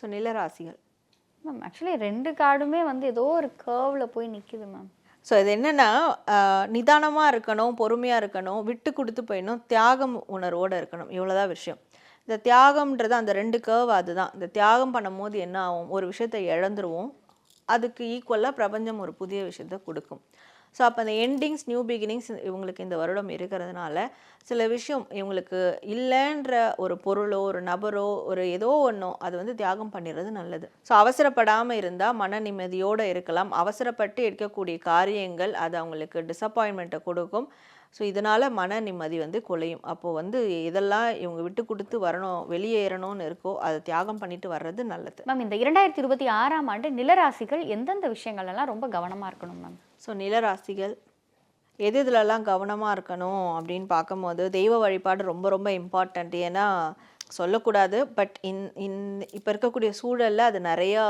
So நிலராசிகள் ma'am actually ரெண்டு கார்டுமே வந்து ஏதோ ஒரு கர்வில் போய் நிற்குது மேம் ஸோ இது என்னென்னா நிதானமாக இருக்கணும் பொறுமையாக இருக்கணும் விட்டு கொடுத்து போயிடணும் தியாகம் உணர்வோடு இருக்கணும். இவ்வளோதான் விஷயம். இந்த தியாகம்ன்றது அந்த ரெண்டு கேர்வ் அதுதான். இந்த தியாகம் பண்ணும்போது என்ன ஆகும்? ஒரு விஷயத்தை இழந்துருவோம். அதுக்கு ஈக்குவலாக பிரபஞ்சம் ஒரு புதிய விஷயத்த கொடுக்கும். ஸோ அப்போ அந்த எண்டிங்ஸ் நியூ பிகினிங்ஸ் இவங்களுக்கு இந்த வருடம் இருக்கிறதுனால சில விஷயம் இவங்களுக்கு இல்லைன்ற ஒரு பொருளோ ஒரு நபரோ ஒரு ஏதோ ஒன்றோ அது வந்து தியாகம் பண்ணிடுறது நல்லது. ஸோ அவசரப்படாமல் இருந்தால் மன நிம்மதியோடு இருக்கலாம். அவசரப்பட்டு எடுக்கக்கூடிய காரியங்கள் அது அவங்களுக்கு டிசப்பாயின்மெண்ட்டை கொடுக்கும். ஸோ இதனால் மன நிம்மதி வந்து குலையும். அப்போது வந்து இதெல்லாம் இவங்க விட்டு கொடுத்து வரணும் வெளியேறணும்னு இருக்கோ அதை தியாகம் பண்ணிட்டு வர்றது நல்லது. மேம் இந்த இரண்டாயிரத்தி இருபத்தி ஆறாம் ஆண்டு நிலராசிகள் எந்தெந்த விஷயங்கள் எல்லாம் ரொம்ப கவனமாக இருக்கணும் மேம் ஸோ நிலராசிகள் எது இதிலலாம் கவனமாக இருக்கணும் அப்படின்னு பார்க்கும்போது தெய்வ வழிபாடு ரொம்ப ரொம்ப இம்பார்ட்டண்ட் ஏன்னா சொல்லக்கூடாது பட் இன் இன் இப்போ இருக்கக்கூடிய சூழலில் அது நிறையா